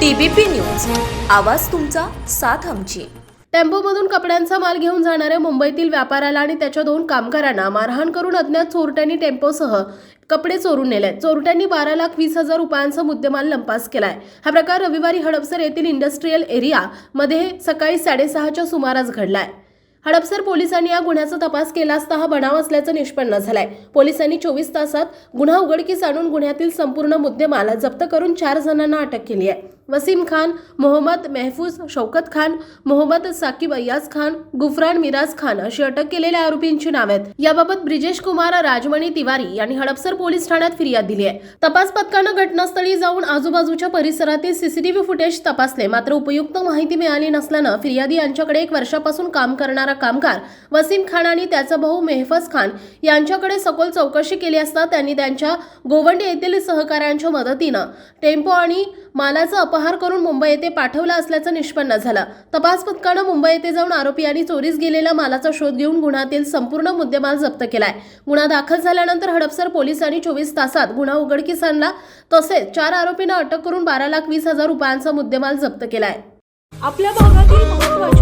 TBP news. आवाज तुमचा साथ आमची. टेम्पोमधून कपड्यांचा माल घेऊन जाणाऱ्या मुंबईतील व्यापाऱ्याला आणि त्याच्या दोन कामगारांना मारहाण करून अज्ञात चोरट्यांनी टेम्पोसह कपडे चोरून नेले. चोरट्यांनी बारा लाख वीस हजार रुपयांचा मुद्देमाल लंपास केलाय. हा प्रकार रविवारी हडपसर येथील इंडस्ट्रीयल एरिया मध्ये सकाळी साडेसहाच्या सुमारास घडलाय. हडपसर पोलिसांनी या गुन्ह्याचा तपास केला असता हा बनाव असल्याचं निष्पन्न झालंय. पोलिसांनी चोवीस तासात गुन्हा उघडकीस आणून गुन्ह्यातील संपूर्ण मुद्देमाल जप्त करून चार जणांना अटक केली आहे. वसीम खान मोहम्मद मेहफूज शौकत खान मोहम्मद साकिब अय्याज खान गुफरान मिराज खान अशी अटक केलेल्या आरोपींची नावे आहेत. याबाबत ब्रिजेश कुमार राजमणी तिवारी यांनी हडपसर पोलीस ठाण्यात फिर्याद दिली आहे. तपास पथकानं घटनास्थळी जाऊन आजूबाजूच्या परिसरातील सीसीटीव्ही फुटेज तपासले. मात्र उपयुक्त माहिती मिळाली नसल्यानं फिर्यादी यांच्याकडे एक वर्षापासून काम करणारा कामगार वसीम खान आणि त्याचा भाऊ मेहफज खान यांच्याकडे सखोल चौकशी केली असता त्यांनी त्यांच्या गोवंडी येथील सहकाऱ्यांच्या मदतीनं टेम्पो आणि मालाचा अपहार करून मुंबई येथे पाठवला असल्याचं निष्पन्न झालं. तपास पथकानं मुंबई येथे जाऊन आरोपी आणि चोरीस गेलेल्या मालाचा शोध घेऊन गुन्ह्यातील संपूर्ण मुद्देमाल जप्त केलाय. गुन्हा दाखल झाल्यानंतर हडपसर पोलिसांनी चोवीस तासात गुन्हा उघडकीस आणला तसेच चार आरोपींना अटक करून बारा लाख वीस हजार रुपयांचा मुद्देमाल जप्त केलाय. आपल्या भागातील